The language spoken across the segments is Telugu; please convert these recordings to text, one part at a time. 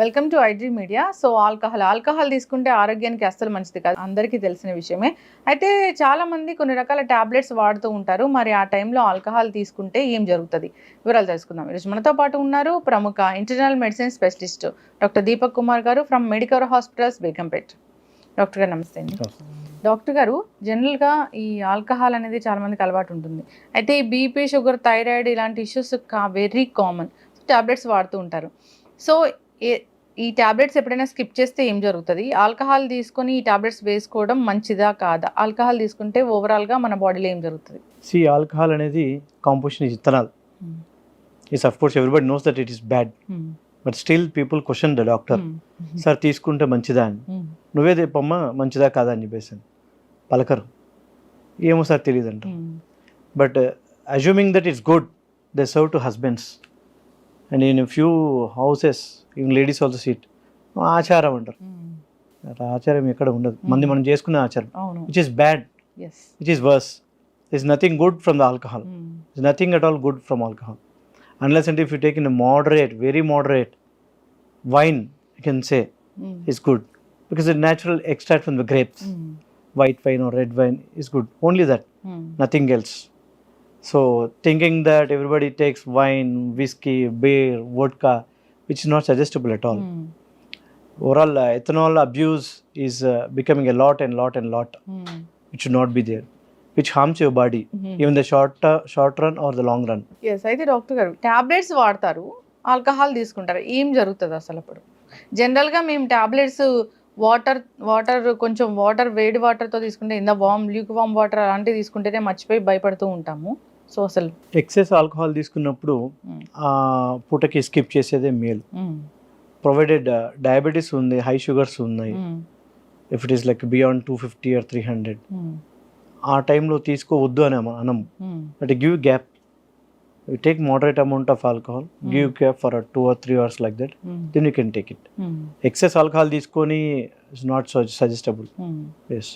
Welcome to iDream media so alcohol alcohol తీసుకుంటే ఆరోగ్యానికి అస్సలు మంచిది కాదు. అందరికీ తెలిసిన విషయమే. అయితే చాలా మంది కొన్ని రకాల టాబ్లెట్స్ వాడుతూ ఉంటారు. మరి ఆ టైంలో ఆల్కహాల్ తీసుకుంటే ఏం జరుగుతుంది? వివరాలు తెలుసుకుందాం. ఈరోజు మనతో పాటు ఉన్నారు ప్రముఖ internal medicine specialist doctor Deepak Kumar గారు from Medicover hospitals Begumpet. Doctor గారు నమస్తే అండి. డాక్టర్ గారు జనరల్గా ఈ ఆల్కహాల్ అనేది చాలా మందికి అలవాటు ఉంటుంది. అయితే ఈ బీపీ షుగర్ థైరాయిడ్ ఇలాంటి ఇష్యూస్ కా వెరీ కామన్ టాబ్లెట్స్ వాడుతూ ఉంటారు. సో ఈ టాబ్లెట్స్ ఎప్పుడైనా స్కిప్ చేస్తే ఏం జరుగుతుంది? ఆల్కహాల్ తీసుకొని ఈ టాబ్లెట్స్ వేసుకోవడం మంచిదా కాదా? ఆల్కహాల్ తీసుకుంటే ఓవరాల్గా మన బాడీలో ఏం జరుగుతుంది? సి ఆల్కహాల్ అనేది composition ethanol. Is of course everybody knows that it is bad but still people question the doctor sir తీసుకుంటే మంచిదా అని? నువ్వే చెప్పమ్మా మంచిదా కాదా? అని చెప్పేసి. పలకరు. ఏమో సార్ తెలియదు అంట but assuming that it's good they serve to husbands and in few houses even ladies also sit. ఆచారం అంటారు. Hmm. ఆచారం ఎక్కడ ఉండదు. Hmm. మంది మనం చేసుకునే ఆచారం. Which is bad which is worse is nothing good from the alcohol is nothing at all good from alcohol unless అంటే if you take in moderate very moderate wine you can say is good because it natural extract from the grapes white wine or red wine is good only that nothing else so thinking that everybody takes wine whisky beer vodka which is not suggestible at all. Overall, uh, ethanol abuse is uh, becoming a lot and lot and lot. It should not be there, which harms your body, even the short uh, short run or the long run. Yes అయితే డాక్టర్ గారు టాబ్లెట్స్ వాడతారు ఆల్కహాల్ తీసుకుంటారు ఏం జరుగుతుంది అసలు అప్పుడు జనరల్గా మేము టాబ్లెట్స్ వాటర్ వాటర్ కొంచెం వాటర్ వేడి వాటర్తో తీసుకుంటే ఇంత వామ్ ల్యూక్ వామ్ వాటర్ అలాంటివి తీసుకుంటేనే మర్చిపోయి భయపడుతూ ఉంటాము సో అసలు ఎక్సెస్ ఆల్కహాల్ తీసుకున్నప్పుడు మ్మ్. ఆ పూటకి స్కిప్ చేసేదే మేలు. ప్రొవైడెడ్ డయాబెటీస్ ఉంది హై షుగర్స్ ఉన్నాయి. If it is like beyond two fifty or three hundred. ఆ టైంలో తీసుకోవద్దు అని అన-. But give gap you take moderate amount of alcohol give gap for two or three hours like that. Then you can take it. Excess alcohol తీసుకొని is not suggestable. Yes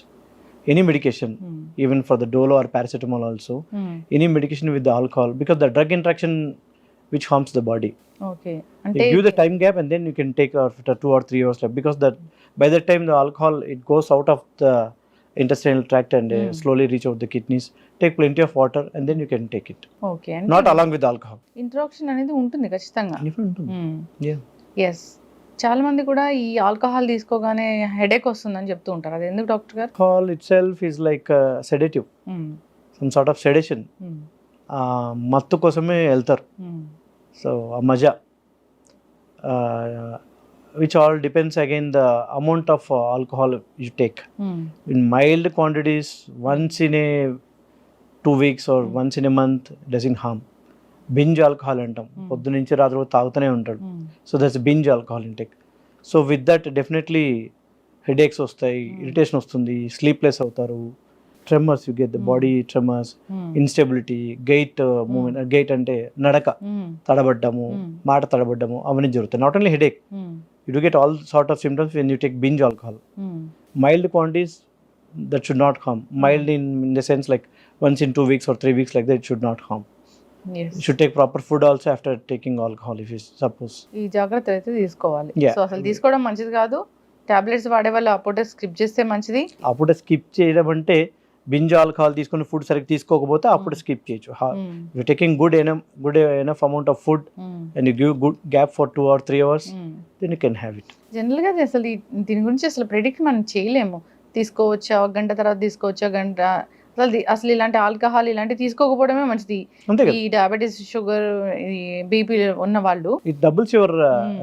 any medication hmm. Even for the Dolo or paracetamol also hmm. any medication with the alcohol because the drug interaction which harms the body. Okay You అంటే give the time gap and then you can take after two or three hours left because that by that time the alcohol it goes out of the intestinal tract and uh, Mm. slowly reach out the kidneys. Take plenty of water and then you can take it. Okay Not along with the alcohol. Introduction అనేది ఉంటుంది ఖచ్చితంగా. Yeah. ఎస్ చాలా మంది కూడా ఈ ఆల్కహాల్ తీసుకోగానే హెడేక్ వస్తుందని చెప్తూ ఉంటారు. అది ఎందుకు డాక్టర్ గారు? Alcohol itself is like sedative. Some sort of sedation. మత్తు కోసమే వెళ్తారు. సో ఆ మజా which all depends again the amount of alcohol you take in mild quantities once in a two weeks or once in a month does in harm binge alcohol అంటాం. పొద్దు నుంచి రాత్రి వరకు తాగుతూనే ఉంటాడు. So that's binge alcohol intake so with that definitely headaches వస్తాయి. ఇరిటేషన్ వస్తుంది స్లీప్లెస్ అవుతారు tremors you get the. Body tremors hmm. Instability gait movement gait అంటే నడక. తడబడ్డము. మాట తడబడ్డము అవన్నీ జరుగుతాయి not only headache. You do get all sort of symptoms when you take binge alcohol hmm. mild quantities that should not harm mild in, in the sense like once in two weeks or three weeks like that it should should take proper food also after taking alcohol if you suppose ఈ జాగ్రత్తలు అయితే తీసుకోవాలి. సో అసలు తీసుకోవడం మంచిది కాదు టాబ్లెట్స్ వాడే వాళ్ళు అప్పుడే స్కిప్ చేస్తే మంచిది అప్పుడు స్కిప్ చేయడం అంటే బింజ్ ఆల్కహాల్ తీసుకుని ఫుడ్ సరిగ్గా తీసుకోకపోతే అప్పుడు. స్కిప్ చేయొచ్చు మ్మ్. You taking good enough good enough amount of food. And you give good gap for two or three hours. Then you can have it జనరల్గా అసలు దీని గురించి అసలు ప్రెడిక్ట్ మనం చేయలేము తీసుకోవచ్చా ఒక గంట తర్వాత తీసుకోవచ్చా గంట అసలు ది- అసలు ఇలాంటి ఆల్కహాల్ ఇలాంటివి తీసుకోకపోవడమే మంచిది. ఈ డయాబెటీస్ షుగర్ బీపీ ఉన్న వాళ్ళు. It doubles your.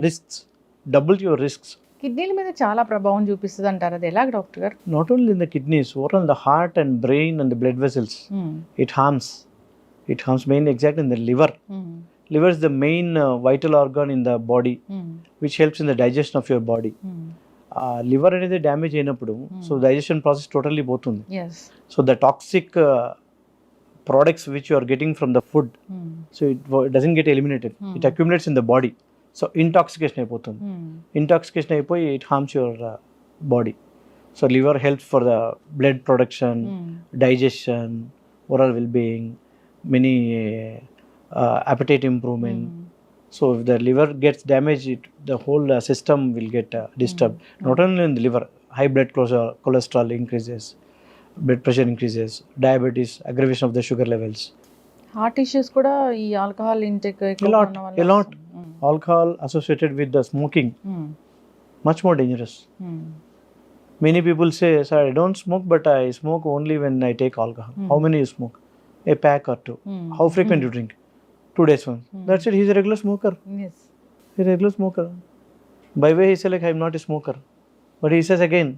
Risks doubles your risks కిడ్నీల మీద చాలా ప్రభావం చూపిస్తుంది అంటారు. అది ఎలాగ డాక్టర్ గారు? Not only in the kidneys over on the heart and brain and the blood vessels hmm. it harms. It harms mainly exactly in the liver. Hmm. liver is the main uh, vital organ in the body మ్మ్. which helps in the liver అనేది డ్యామేజ్ అయినప్పుడు సో డైజెషన్ ప్రాసెస్ టోటల్లీ పోతుంది. So the toxic products which you are getting from the food. So it doesn't get eliminated Hmm. It accumulates in the body so intoxication అయిపోతుంది. ఇంటాక్సికేషన్ అయిపోయి it harms your body so liver helps for the blood production well-being, many uh, appetite improvement, మ్మ్. So if the liver gets damaged, it, the whole uh, system will get uh, disturbed. Not only in the liver, high blood cholesterol, cholesterol increases, blood pressure increases, diabetes, aggravation of the sugar levels. Heart issues కూడా ఈ alcohol intake A lot, a lot. Alcohol associated with the smoking, much more dangerous. Many people say, sir, I don't smoke, but I smoke only when I take alcohol. How many you smoke? A pack or two. How frequent you drink? Two days once. That's it. He's a regular smoker. Yes He's a regular smoker. By way, he said like I'm not a smoker, but he says again,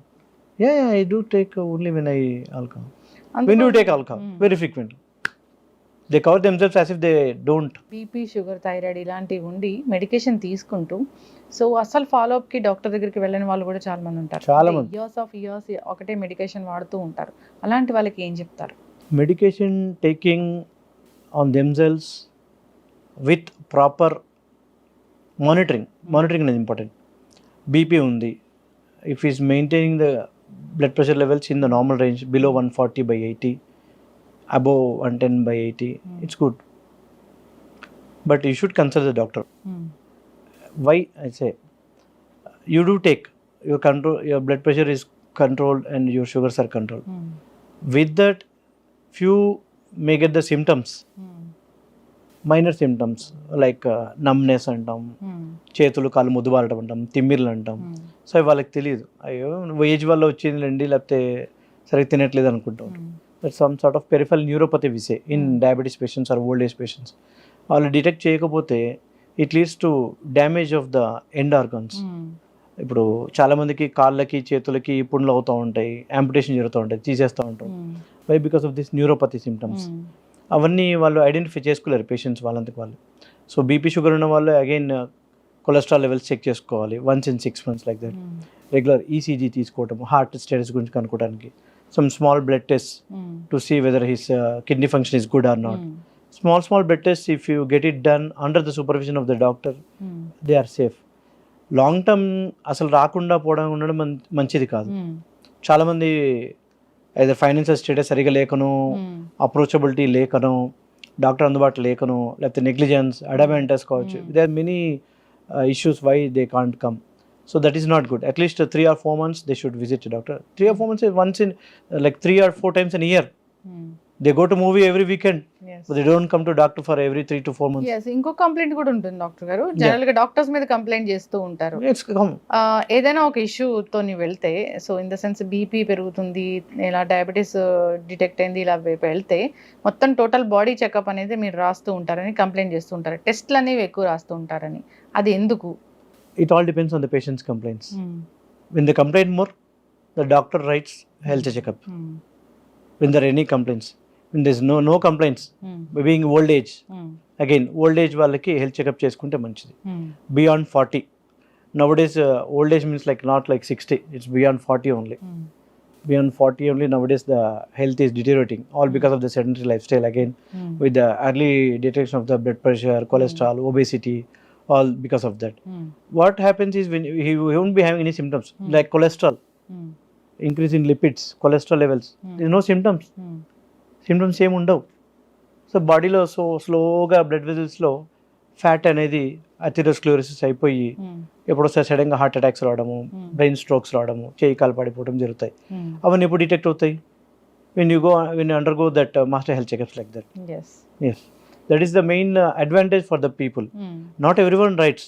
yeah, yeah, I do take only when I alcohol. When do you take alcohol? Very frequently. They cover themselves as if they don't. BP sugar thyroid ఇలాంటివి ఉండి మెడికేషన్ తీసుకుంటూ సో అసలు ఫాలో అప్కి డాక్టర్ దగ్గరికి వెళ్ళని వాళ్ళు కూడా చాలా మంది ఉంటారు చాలా మంది. ఇయర్స్ ఆఫ్ ఇయర్స్ ఒకటే మెడికేషన్ వాడుతూ ఉంటారు అలాంటి వాళ్ళకి ఏం చెప్తారు Medication taking on themselves with proper monitoring. Monitoring is important. BP undi. If he's maintaining the blood pressure levels in the normal range below 140 by 80, above 110 by 80, it's good. But you should consult the doctor. why i say you do take your control your blood pressure is controlled and your sugars are controlled with that few may get the symptoms minor symptoms like numbness అంటాం చేతులు కాళ్ళు ముద్దుబారటం అంటాం తిమ్మిర్లు అంటాం. సో అవి వాళ్ళకి తెలియదు. అయ్యో ఏజ్ వల్ల వచ్చిందిలేండి లేకపోతే సరిగ్గా తినట్లేదు అనుకుంటాం but some sort of peripheral neuropathy we see in diabetes patients or old age patients వాళ్ళు డిటెక్ట్ చేయకపోతే it leads to damage of the end organs ఇప్పుడు చాలా మందికి కాళ్ళకి చేతులకి పుండ్లు అవుతూ ఉంటాయి యాంపిటేషన్ జరుగుతూ ఉంటాయి తీసేస్తూ ఉంటాం. Why because of this neuropathy symptoms అవన్నీ వాళ్ళు ఐడెంటిఫై చేసుకోలేరు పేషెంట్స్ వాళ్ళంతకు వాళ్ళు. సో బీపీ షుగర్ ఉన్న వాళ్ళు అగైన్ కొలెస్ట్రాల్ లెవెల్స్ చెక్ చేసుకోవాలి. Once in six months like that regular ECG తీసుకోవటం హార్ట్ స్టేటస్ గురించి కనుక్కోవడానికి some small blood test to see whether his kidney function is good or not small small blood test if you get it done under the supervision of the doctor they are safe long term అసలు రాకుండా పోవడం ఉండడం మంచిది కాదు. చాలామంది ఏదో ఫైనాన్షియల్ స్టేటస్ సరిగా లేకను అప్రోచబిలిటీ లేకను డాక్టర్ అందుబాటులో లేకను లేకపోతే నెగ్లిజెన్స్ అడమెంటస్ కావచ్చు. They are many issues why they can't come so that is not good at least three or four months they should visit doctor three or four months once in like three or four times in year they go to movie every weekend they don't come to doctor for every three to four months ఇంకో కంప్లైంట్ కూడా ఉంటుంది డాక్టర్ గారు. జనరల్గా డాక్టర్స్ మీద కంప్లైంట్ చేస్తూ ఉంటారు. ఏదైనా ఒక ఇష్యూతో వెళ్తే so in the sense BP పెరుగుతుంది ఇలా డయాబెటీస్ డిటెక్ట్ అయింది ఇలా వెళ్తే మొత్తం టోటల్ బాడీ చెకప్ అనేది మీరు రాస్తూ ఉంటారని కంప్లైంట్ చేస్తూ ఉంటారు. టెస్ట్లు అనేవి ఎక్కువ రాస్తూ ఉంటారని. అది ఎందుకు? It all depends on the patients complaints when they complain more the doctor writes health checkup. When there are any there's no no complaints being old age again old age వాళ్ళకి హెల్త్ చెకప్ చేసుకుంటే మంచిది beyond forty nowadays old age means like not like sixty it's beyond forty only beyond forty only nowadays the health is deteriorating all because of the sedentary lifestyle again with the early detection of the blood pressure cholesterol obesity all because of that what happens is when he won't be having any symptoms Hmm. like cholesterol increase in lipids cholesterol levels there's no symptoms symptoms ఏమి ఉండవు. సో బాడీలో సో స్లోగా బ్లడ్ వెజల్స్లో ఫ్యాట్ అనేది అథిరోస్క్లోరిసిస్ అయిపోయి ఎప్పుడొస్తే సడన్గా హార్ట్ అటాక్స్ రావడము బ్రెయిన్ స్ట్రోక్స్ రావడము చేయి కాలు పడిపోవడం జరుగుతాయి. అవన్నీ ఎప్పుడు డిటెక్ట్ అవుతాయి? When you go when you undergo that master health checkups like that yes yes that is the main advantage for the people not every one writes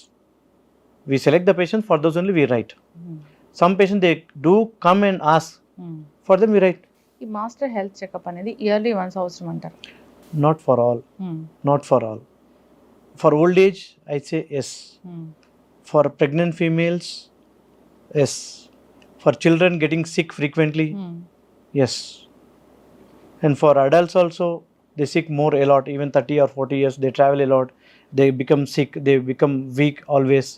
we select the patient for those only we write some patient they do come and as for them we write ఈ మాస్టర్ హెల్త్ చెకప్ అనేది ఇయర్లీ వన్స్ అవసరం అంటారు not for all not for all for old age I say yes for pregnant females yes for children getting sick frequently for adults also they sick more a lot even 30 or 40 years they travel a lot they become sick they become weak always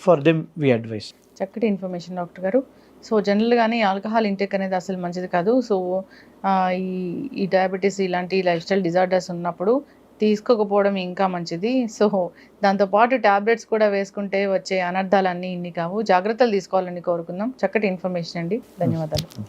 for them we advise చక్కటి ఇన్ఫర్మేషన్ డాక్టర్ గారు. సో జనరల్గానే ఆల్కహాల్ ఇంటేక్ అనేది అసలు మంచిది కాదు. సో ఈ ఈ డయాబెటీస్ ఇలాంటి లైఫ్ స్టైల్ డిజార్డర్స్ ఉన్నప్పుడు తీసుకోకపోవడం ఇంకా మంచిది. సో దాంతోపాటు ట్యాబ్లెట్స్ కూడా వేసుకుంటే వచ్చే అనర్థాలన్నీ ఇన్ని కావు. జాగ్రత్తలు తీసుకోవాలని కోరుకుందాం. చక్కటి ఇన్ఫర్మేషన్ అండి. ధన్యవాదాలు.